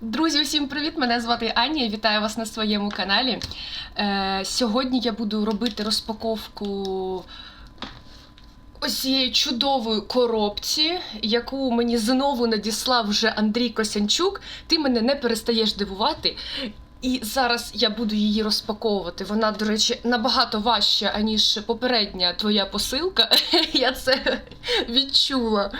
Друзі, усім привіт! Мене звати Аня. і Вітаю вас на своєму каналі. Е, сьогодні я буду робити розпаковку ось цієї чудової коробці, яку мені знову надіслав вже Андрій Косянчук. Ти мене не перестаєш дивувати. І зараз я буду її розпаковувати. Вона, до речі, набагато важча, аніж попередня твоя посилка. Я це відчула.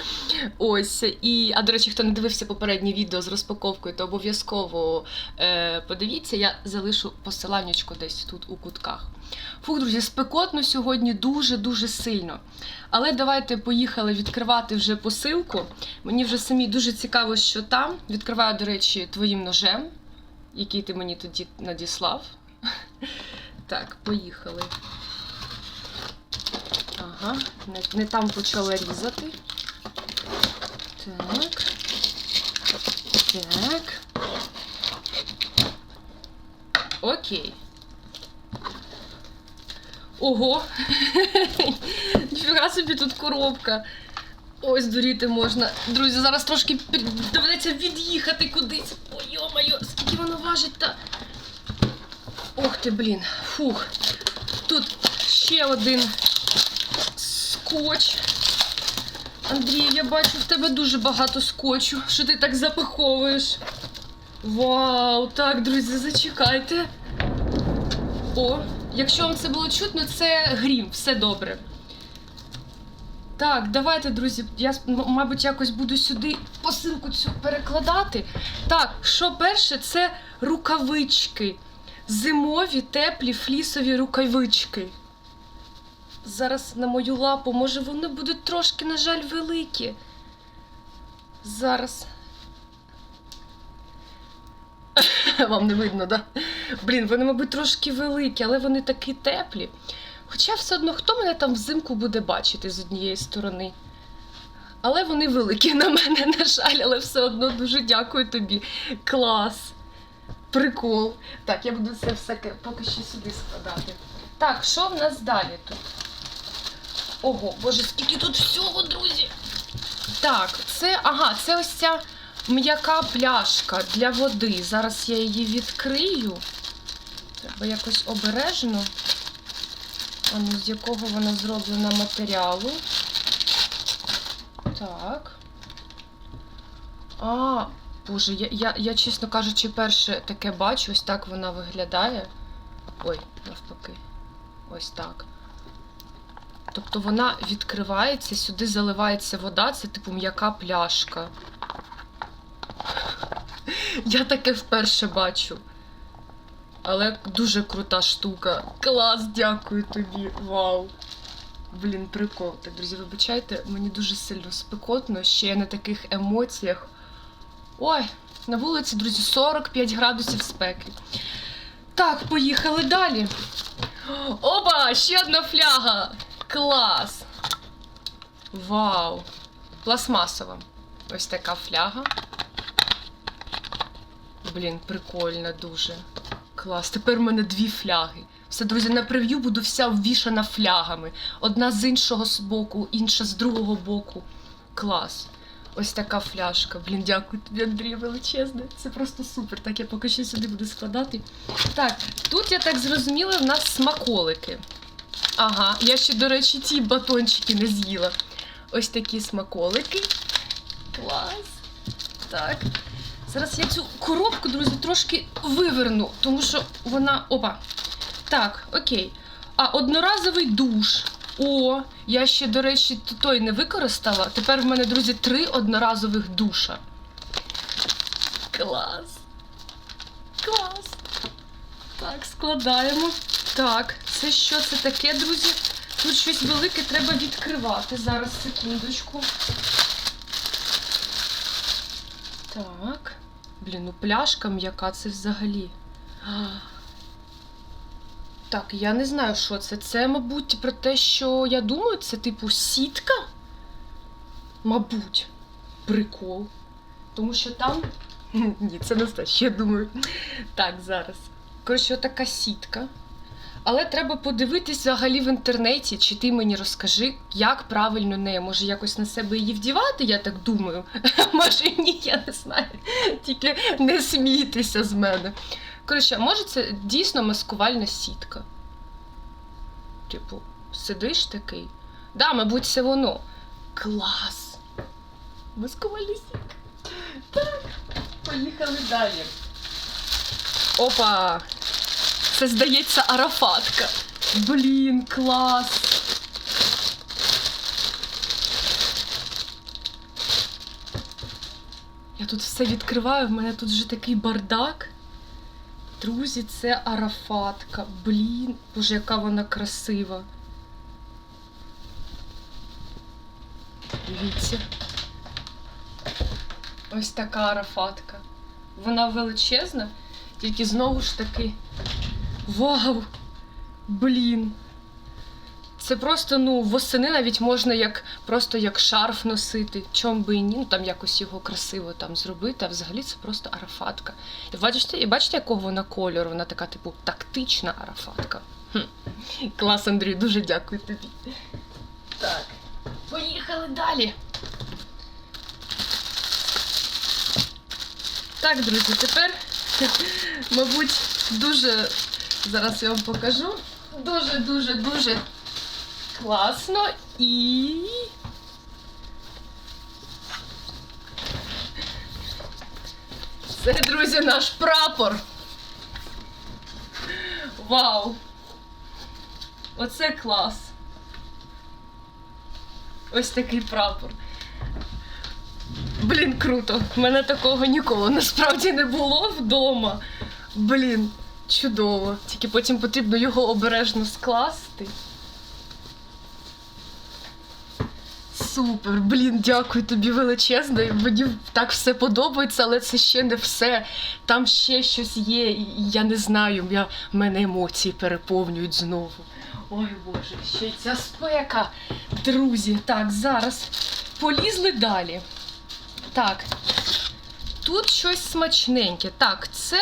Ось. І, а до речі, хто не дивився попереднє відео з розпаковкою, то обов'язково е, подивіться, я залишу посиланнячко десь тут у кутках. Фух, друзі, спекотно сьогодні дуже-дуже сильно. Але давайте поїхали відкривати вже посилку. Мені вже самі дуже цікаво, що там. Відкриваю, до речі, твоїм ножем, який ти мені тоді надіслав. Так, поїхали. Ага, не, не там почала різати. Так. Так. Окей. Ого! Ніфіга собі тут коробка. Ой, здуріти можна. Друзі, зараз трошки доведеться від'їхати кудись. Ой, йо-моє, воно важить та. Ох ти, блін. Фух. Тут ще один скотч. Андрій, я бачу, в тебе дуже багато скотчу. Що ти так запиховуєш? Вау, так, друзі, зачекайте. О, якщо вам це було чутно, це грім, все добре. Так, давайте, друзі, я, мабуть, якось буду сюди посилку цю перекладати. Так, що перше, це рукавички. Зимові теплі флісові рукавички. Зараз на мою лапу, може, вони будуть трошки, на жаль, великі. Зараз. Вам не видно, да? Блін, вони, мабуть, трошки великі, але вони такі теплі. Хоча все одно, хто мене там взимку буде бачити з однієї сторони. Але вони великі на мене, на жаль, але все одно дуже дякую тобі. Клас. Прикол. Так, я буду це все поки що сюди складати. Так, що в нас далі тут? Ого, боже, скільки тут всього, друзі. Так, це, ага, це ось ця м'яка пляшка для води. Зараз я її відкрию. Треба якось обережно. А ну, з якого вона зроблена матеріалу. Так. А, боже, я, я, я, чесно кажучи, перше таке бачу, ось так вона виглядає. Ой, навпаки. Ось так. Тобто вона відкривається, сюди заливається вода, це типу м'яка пляшка. Я таке вперше бачу. Але дуже крута штука. Клас, дякую тобі. Вау. Блін, прикол. Так, друзі, вибачайте, мені дуже сильно спекотно, ще я на таких емоціях. Ой, на вулиці, друзі, 45 градусів спеки. Так, поїхали далі. Опа, ще одна фляга. Клас. Вау. Пластмасова. Ось така фляга. Блін, прикольно дуже. Клас. Тепер в мене дві фляги. Все, друзі, на прев'ю буду вся обвішана флягами. Одна з іншого боку, інша з другого боку. Клас. Ось така фляжка. Блін, дякую тобі, Андрій, величезне. Це просто супер. Так, я поки що сюди буду складати. Так, тут я так зрозуміла, в нас смаколики. Ага, я ще, до речі, ті батончики не з'їла. Ось такі смаколики. Клас. Так. Зараз я цю коробку, друзі, трошки виверну, тому що вона. Опа. Так, окей. А одноразовий душ. О, я ще, до речі, той не використала. Тепер в мене, друзі, три одноразових душа. Клас. Клас. Так, складаємо. Так, це що це таке, друзі? Тут щось велике треба відкривати. Зараз, секундочку. Так. Блін, ну пляшка м'яка це взагалі. Так, я не знаю, що це. Це, мабуть, про те, що я думаю, це типу сітка. Мабуть, прикол. Тому що там. Ні, це не те, ще думаю. Так, зараз. Коротше, така сітка. Але треба подивитись взагалі в інтернеті, чи ти мені розкажи, як правильно нею. Може, якось на себе її вдівати, я так думаю. Може ні, я не знаю. Тільки не смійтеся з мене. Коротше, може це дійсно маскувальна сітка. Типу, сидиш такий. Да, мабуть, це воно. Клас! Маскувальна сітка. Так, поїхали далі. Опа! Це здається арафатка. Блін, клас. Я тут все відкриваю, в мене тут вже такий бардак. Друзі, це арафатка. Блін, боже, яка вона красива. Дивіться. Ось така арафатка. Вона величезна, тільки знову ж таки. Вау! Блін! Це просто, ну, восени навіть можна як просто як шарф носити. Чом би і ні, ну там якось його красиво там зробити, а взагалі це просто арафатка. І бачите, і бачите, якого вона кольору? Вона така, типу, тактична арафатка. Хм. Клас, Андрій, дуже дякую тобі. Так, поїхали далі. Так, друзі, тепер, мабуть, дуже зараз я вам покажу. Дуже, дуже, дуже класно і. Це, друзі, наш прапор. Вау! Оце клас. Ось такий прапор. Блін, круто. У мене такого ніколи насправді не було вдома. Блін, чудово. Тільки потім потрібно його обережно скласти. Супер, блін, дякую тобі величезно. Мені так все подобається, але це ще не все. Там ще щось є, і я не знаю. Я, мене емоції переповнюють знову. Ой Боже, ще ця спека. Друзі, так, зараз полізли далі. Так, тут щось смачненьке. Так, це.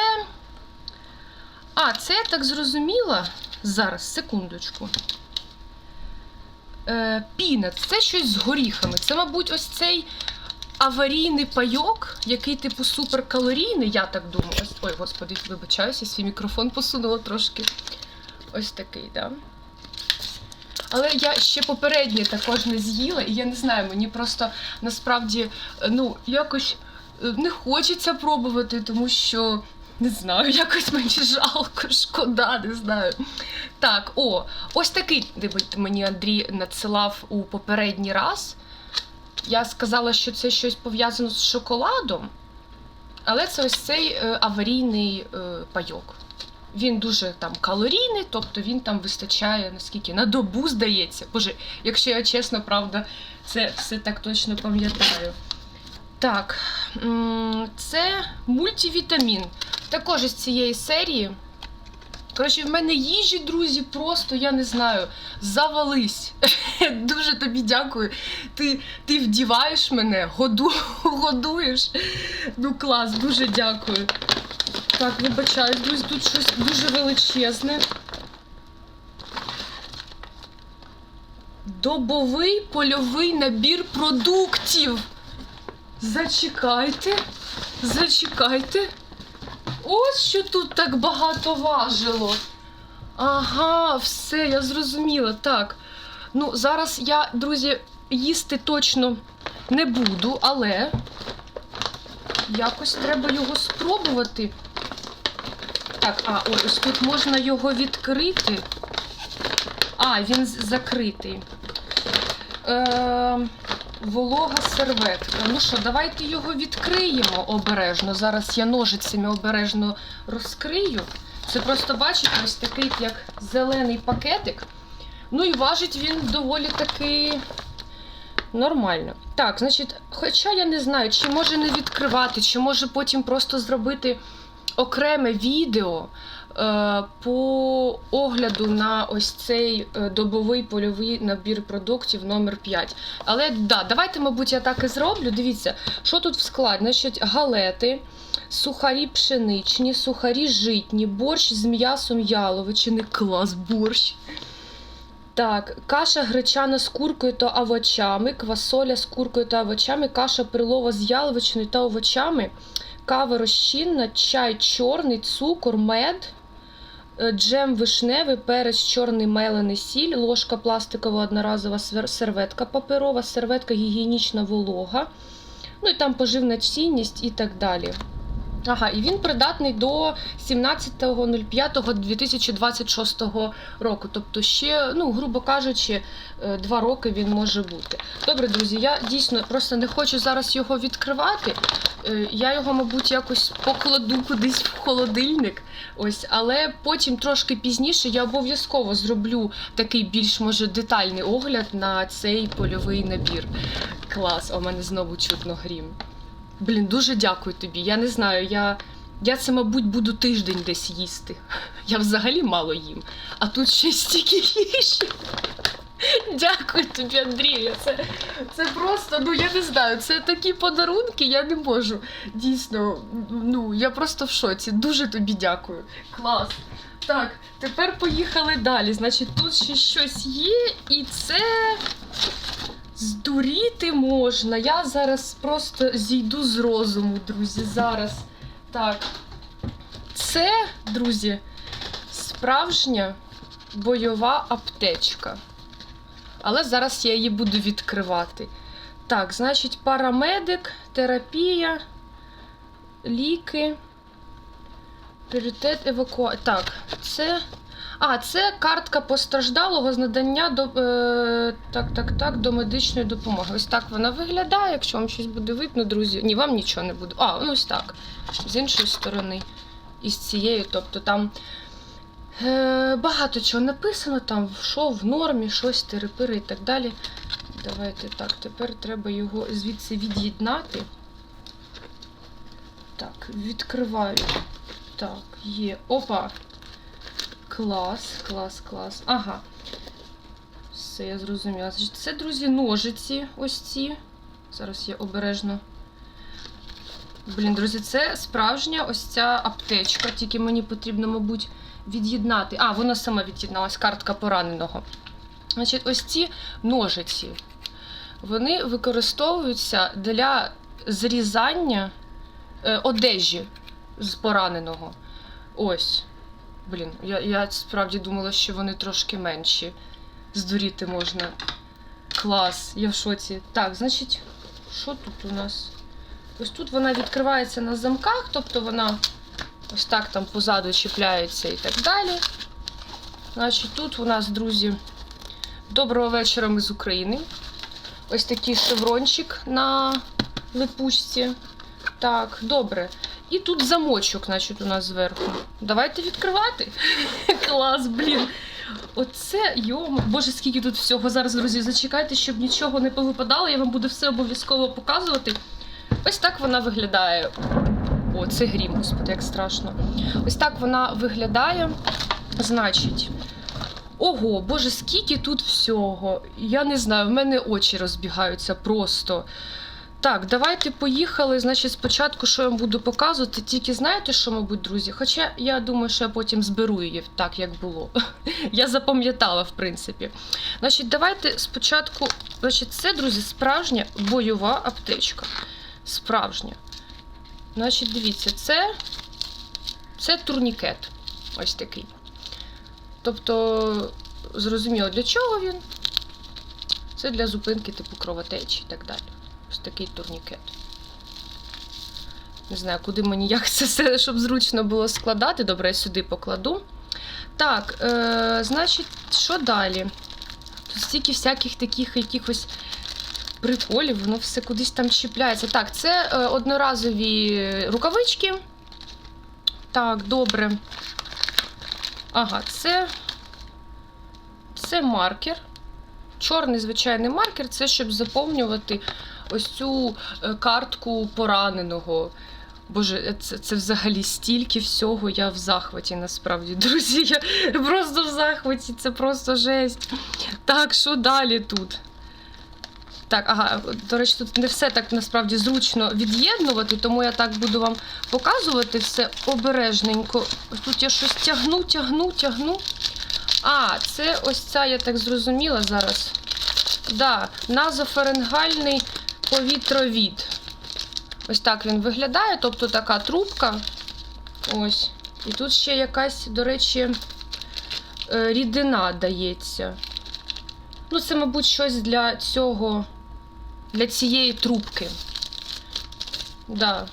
А, це я так зрозуміла. Зараз, секундочку. Е, пінат, це щось з горіхами. Це, мабуть, ось цей аварійний пайок, який, типу, суперкалорійний, я так думаю. Ось, ой, господи, вибачаюся, свій мікрофон посунула трошки. Ось такий. Да? Але я ще попереднє також не з'їла, і я не знаю, мені просто насправді ну, якось е, не хочеться пробувати, тому що не знаю, якось мені жалко, шкода, не знаю. Так, о, ось такий мені Андрій надсилав у попередній раз. Я сказала, що це щось пов'язано з шоколадом, але це ось цей е, аварійний е, пайок. Він дуже там калорійний, тобто він там вистачає наскільки на добу здається. Боже, якщо я чесно, правда, це все так точно пам'ятаю. Так, це мультивітамін. Також із цієї серії. Коротше, в мене їжі, друзі, просто я не знаю, завались. Дуже тобі дякую. Ти ти вдіваєш мене, году, годуєш. Ну клас, дуже дякую. Так, вибачаюсь, друзі, тут щось дуже величезне. Добовий польовий набір продуктів. Зачекайте, зачекайте. Ось що тут так багато важило. Ага, все, я зрозуміла. Так. Ну, зараз я, друзі, їсти точно не буду, але якось треба його спробувати. Так, а, ось тут можна його відкрити. А, він закритий. Е, волога серветка. Ну що, давайте його відкриємо обережно. Зараз я ножицями обережно розкрию. Це просто, бачите, ось такий як зелений пакетик. Ну і важить він доволі таки нормально. Так, значить, хоча я не знаю, чи може не відкривати, чи може потім просто зробити окреме відео по огляду на ось цей е, добовий польовий набір продуктів номер 5. Але да, давайте, мабуть, я так і зроблю. Дивіться, що тут в складі. Значить, галети, сухарі пшеничні, сухарі житні, борщ з м'ясом яловичини. Клас, борщ. Так, каша гречана з куркою та овочами, квасоля з куркою та овочами, каша прилова з яловичиною та овочами, кава розчинна, чай чорний, цукор, мед, е, джем вишневий, перець чорний мелений сіль, ложка пластикова одноразова серветка паперова, серветка гігієнічна волога, ну і там поживна цінність і так далі. Ага, і він придатний до 17.05.2026 року. Тобто ще, ну, грубо кажучи, е, два роки він може бути. Добре, друзі, я дійсно просто не хочу зараз його відкривати. Е, Я його, мабуть, якось покладу кудись в холодильник. Ось, але потім трошки пізніше я обов'язково зроблю такий більш може детальний огляд на цей польовий набір. Клас, у мене знову чутно грім. Блін, дуже дякую тобі. Я не знаю, я, я це, мабуть, буду тиждень десь їсти. Я взагалі мало їм. А тут ще стільки їжі. Дякую тобі, Андрію. Це, це просто, ну я не знаю, це такі подарунки, я не можу. Дійсно, ну я просто в шоці. Дуже тобі дякую. Клас. Так, тепер поїхали далі. Значить, тут ще щось є, і це. Здуріти можна. Я зараз просто зійду з розуму, друзі. Зараз. Так. Це, друзі, справжня бойова аптечка. Але зараз я її буду відкривати. Так, значить, парамедик, терапія, ліки, пріоритет евакуації. Так, це. А, це картка постраждалого з надання до е, так, так, так, до медичної допомоги. Ось так вона виглядає. Якщо вам щось буде видно, друзі. Ні, вам нічого не буде. А, ну ось так. З іншої сторони. І з цієї, тобто там е, багато чого написано, там що в нормі, щось терапири і так далі. Давайте так, тепер треба його звідси від'єднати. Так, відкриваю. Так, є. Опа. Клас, клас, клас. Ага. Все, я зрозуміла. Значить, це, друзі, ножиці ось ці. Зараз я обережно. Блін, друзі, це справжня ось ця аптечка, тільки мені потрібно, мабуть, від'єднати. А, вона сама від'єдналась, картка пораненого. Значить, ось ці ножиці. Вони використовуються для зрізання е, одежі з пораненого. Ось. Блін, я, я справді думала, що вони трошки менші. Здуріти можна. Клас, я в шоці. Так, значить, що тут у нас? Ось тут вона відкривається на замках, тобто вона ось так там позаду чіпляється і так далі. Значить, тут у нас, друзі, доброго вечора ми з України. Ось такий шеврончик на липучці. Так, добре. І тут замочок, значить, у нас зверху. Давайте відкривати. Клас, блін. Оце йому. Боже, скільки тут всього. Зараз, друзі, зачекайте, щоб нічого не повипадало. Я вам буду все обов'язково показувати. Ось так вона виглядає. О, це грім, господи, як страшно. Ось так вона виглядає. Значить. Ого, боже, скільки тут всього. Я не знаю, в мене очі розбігаються просто. Так, давайте поїхали. Значить, спочатку, що я вам буду показувати, тільки знаєте, що, мабуть, друзі? Хоча я думаю, що я потім зберу її так, як було. Я запам'ятала, в принципі. Значить, давайте спочатку. Значить, це, друзі, справжня бойова аптечка. Справжня. Значить, дивіться, це, це турнікет. Ось такий. Тобто, зрозуміло, для чого він? Це для зупинки типу кровотечі і так далі. Такий турнікет. Не знаю, куди мені як це все, щоб зручно було складати. Добре, я сюди покладу. Так, е, значить, що далі? Тут стільки всяких таких якихось приколів, воно все кудись там чіпляється. Так, це е, одноразові рукавички. Так, добре. Ага, це. Це маркер. Чорний звичайний маркер це щоб заповнювати ось цю е, картку пораненого. Боже, це, це взагалі стільки всього. Я в захваті насправді, друзі. Я просто в захваті, це просто жесть. Так, що далі тут? Так, ага, до речі, тут не все так насправді зручно від'єднувати, тому я так буду вам показувати все обережненько. Тут я щось тягну, тягну, тягну. А, це ось ця, я так зрозуміла зараз. Да, назофарингальний повітровід. Ось так він виглядає, тобто така трубка. Ось. І тут ще якась, до речі, е, рідина дається. Ну, це, мабуть, щось для цього, для цієї трубки. Да.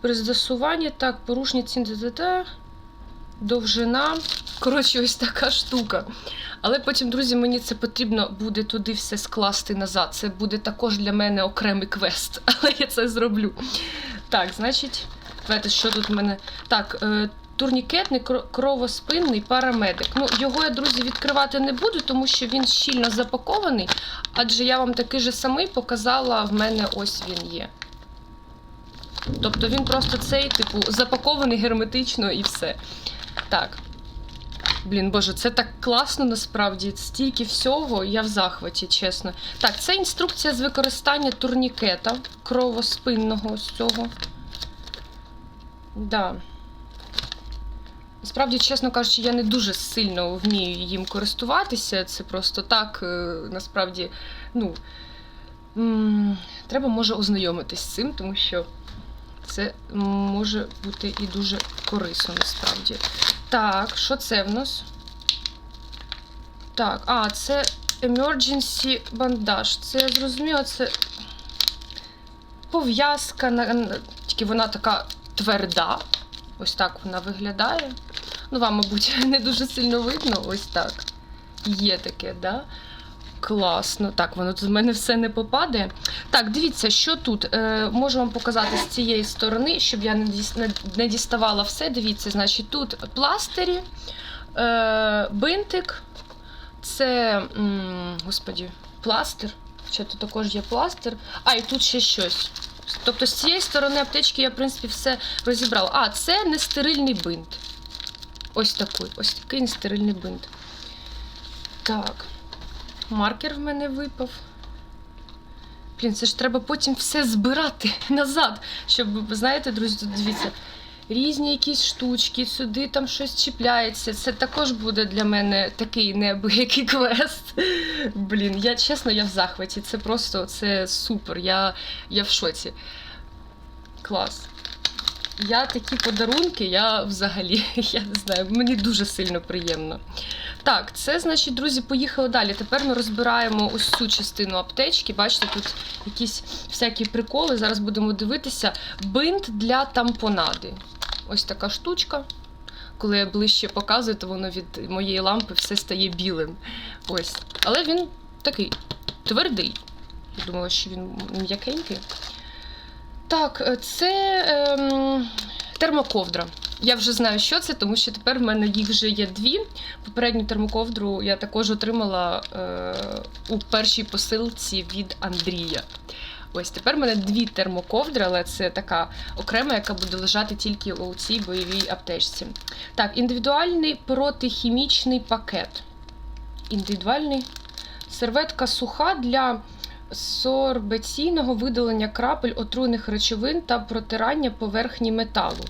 При застосуванні, так, порушення цін довжина. Коротше, ось така штука. Але потім, друзі, мені це потрібно буде туди все скласти назад. Це буде також для мене окремий квест, але я це зроблю. Так, значить, давайте, що тут в мене. Так, е, турнікетний, кровоспинний парамедик. Ну, його я, друзі, відкривати не буду, тому що він щільно запакований, адже я вам такий же самий показала, в мене ось він є. Тобто він просто цей, типу, запакований герметично і все. Так. Блін, боже, це так класно насправді. Стільки всього, я в захваті, чесно. Так, це інструкція з використання турнікета кровоспинного ось цього. Да. Насправді, чесно кажучи, я не дуже сильно вмію їм користуватися. Це просто так, е, насправді, ну. Треба може ознайомитись з цим, тому що це може бути і дуже корисно насправді. Так, що це в нас? Так, а, це emergency бандаж. Це я зрозуміла, це пов'язка, на- тільки вона така тверда. Ось так вона виглядає. Ну, вам, мабуть, не дуже сильно видно. Ось так. Є таке, да? Класно. Так, воно тут в мене все не попадає. Так, дивіться, що тут. Е, можу вам показати з цієї сторони, щоб я не діставала все. Дивіться, значить, тут пластирі, е, бинтик. Це, м, господі, пластир. Ще тут також є пластир. А, і тут ще щось. Тобто з цієї сторони аптечки я, в принципі, все розібрала. А, це нестерильний бинт. Ось такий, ось такий нестерильний бинт. Так. Маркер в мене випав. Блін, це ж треба потім все збирати назад. Щоб, знаєте, друзі, тут дивіться, різні якісь штучки, сюди там щось чіпляється. Це також буде для мене такий неабиякий квест. Блін, я чесно, я в захваті. Це просто це супер. Я, я в шоці. Клас. Я такі подарунки, я взагалі, я не знаю, мені дуже сильно приємно. Так, це значить, друзі, поїхали далі. Тепер ми розбираємо ось цю частину аптечки. Бачите, тут якісь всякі приколи. Зараз будемо дивитися. Бинт для тампонади. Ось така штучка. Коли я ближче показую, то воно від моєї лампи все стає білим. Ось. Але він такий твердий. Я думала, що він м'якенький. Так, е, це ем, термоковдра. Я вже знаю, що це, тому що тепер в мене їх вже є дві. Попередню термоковдру я також отримала е, у першій посилці від Андрія. Ось тепер в мене дві термоковдри, але це така окрема, яка буде лежати тільки у цій бойовій аптечці. Так, індивідуальний протихімічний пакет. Індивідуальний серветка суха для сорбеційного видалення крапель отруйних речовин та протирання поверхні металу.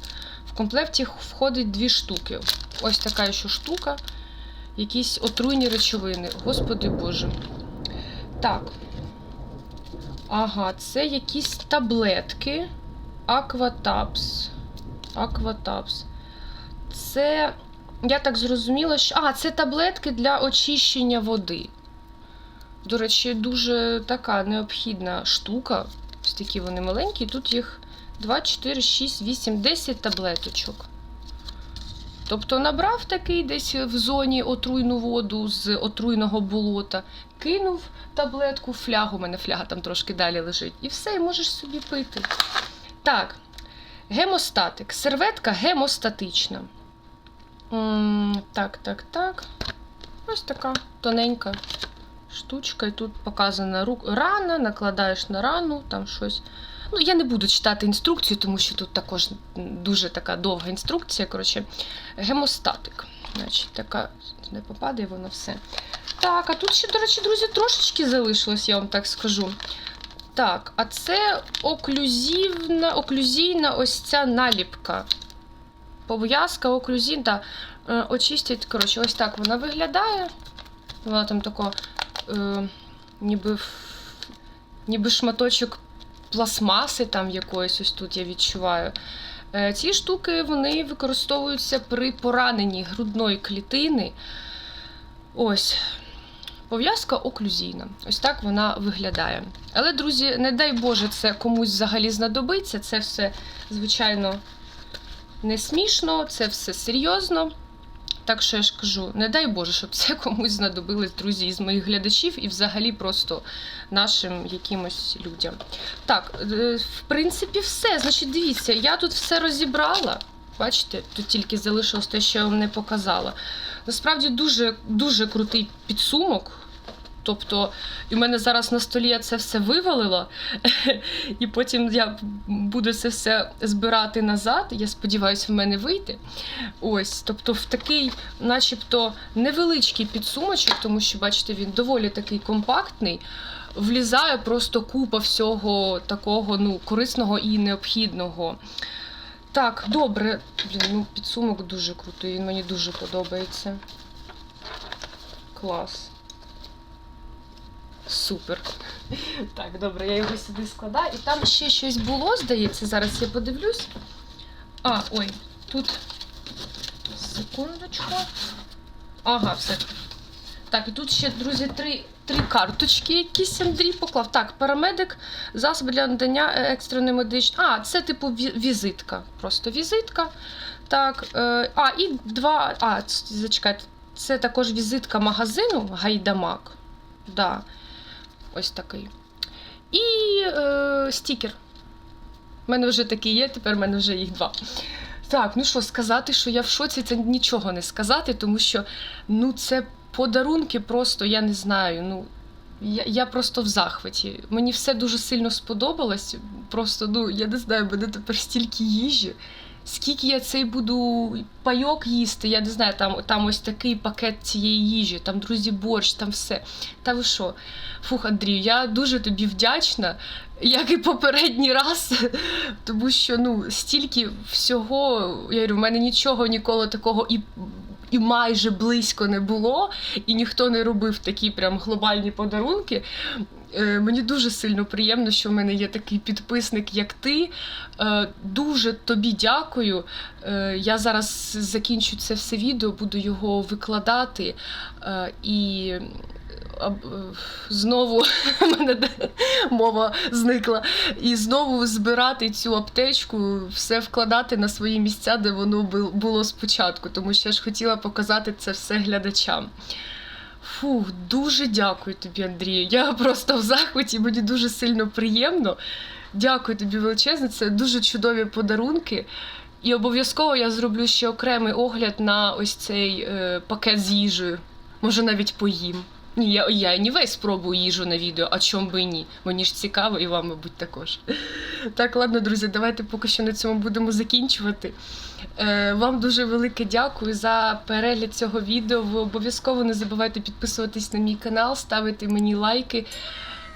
В комплекті входить дві штуки. Ось така ще штука. Якісь отруйні речовини. Господи Боже. Так. Ага, це якісь таблетки. Акватапс. Акватапс. Це, я так зрозуміла, що. А, це таблетки для очищення води. До речі, дуже така необхідна штука. Ось такі вони маленькі. Тут їх 2, 4, 6, 8, 10 таблеточок. Тобто набрав такий десь в зоні отруйну воду з отруйного болота, кинув таблетку флягу, у мене фляга там трошки далі лежить, і все, і можеш собі пити. Так, гемостатик. Серветка гемостатична. М, Так, так, так. Ось така тоненька штучка. І тут показана рук... рана, накладаєш на рану, там щось. Ну, я не буду читати інструкцію, тому що тут також дуже така довга інструкція. Коротше, гемостатик. Значить, така не попадає воно все. Так, а тут ще, до речі, друзі, трошечки залишилось, я вам так скажу. Так, а це оклюзивна, оклюзійна ось ця наліпка. Пов'язка, оклюзін, да. Е, очистять, коротше, ось так вона виглядає. Вона там тако, е, ніби, ніби шматочок пластмаси там якоїсь ось тут я відчуваю. Е, ці штуки вони використовуються при пораненні грудної клітини. Ось. Пов'язка оклюзійна. Ось так вона виглядає. Але, друзі, не дай Боже, це комусь взагалі знадобиться. Це все, звичайно, не смішно, це все серйозно. Так що я ж кажу, не дай Боже, щоб це комусь знадобилось, друзі, із моїх глядачів і взагалі просто нашим якимось людям. Так, е, в принципі, все. Значить, дивіться, я тут все розібрала. Бачите, тут тільки залишилось те, що я вам не показала. Насправді дуже, дуже крутий підсумок. Тобто, і в мене зараз на столі я це все вивалила, і потім я буду це все збирати назад. Я сподіваюся, в мене вийде. Ось, тобто, в такий, начебто, невеличкий підсумочок, тому що, бачите, він доволі такий компактний. Влізає просто купа всього такого ну, корисного і необхідного. Так, добре. Блін, ну підсумок дуже крутий, він мені дуже подобається. Клас. Супер. Так, добре, я його сюди складаю. І там ще щось було, здається, зараз я подивлюсь. А, ой, тут. Секундочку. Ага, все. Так, і тут ще, друзі, три, три карточки якісь Андрій поклав. Так, парамедик, засоби для надання е, екстреної медичної. А, це типу візитка. Просто візитка. Так, е, а, і два. А, зачекайте, це також візитка магазину Гайдамак. Да. Ось такий. І е, стікер. У мене вже такий є, тепер в мене вже їх два. Так, ну що, сказати, що я в шоці, це нічого не сказати, тому що ну, це подарунки просто, я не знаю. ну, я, я просто в захваті. Мені все дуже сильно сподобалось. Просто, ну, я не знаю, буде тепер стільки їжі. Скільки я цей буду пайок їсти, я не знаю, там, там ось такий пакет цієї їжі, там, друзі, борщ, там все. Та ви що? Фух, Андрію, я дуже тобі вдячна, як і попередній раз, тому що ну, стільки всього, я говорю, в мене нічого ніколи такого і. І майже близько не було, і ніхто не робив такі прям глобальні подарунки. Е, Мені дуже сильно приємно, що в мене є такий підписник, як ти. Е, Дуже тобі дякую. Е, Я зараз закінчу це все відео, буду його викладати. І знову мене мова зникла. І знову збирати цю аптечку, все вкладати на свої місця, де воно було спочатку, тому що я ж хотіла показати це все глядачам. Фух, дуже дякую тобі, Андрію. Я просто в захваті, мені дуже сильно приємно. Дякую тобі величезне. Це дуже чудові подарунки. І обов'язково я зроблю ще окремий огляд на ось цей е, пакет з їжею. Може, навіть поїм. Ні, я, я не весь спробую їжу на відео, а чом би і ні. Мені ж цікаво, і вам, мабуть, також. Так, ладно, друзі, давайте поки що на цьому будемо закінчувати. Е, Вам дуже велике дякую за перегляд цього відео. Ви обов'язково не забувайте підписуватись на мій канал, ставити мені лайки.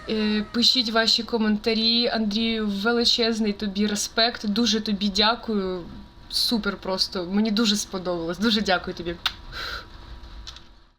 Е, Пишіть ваші коментарі. Андрію, величезний тобі респект. Дуже тобі дякую. Супер просто. Мені дуже сподобалось. Дуже дякую тобі.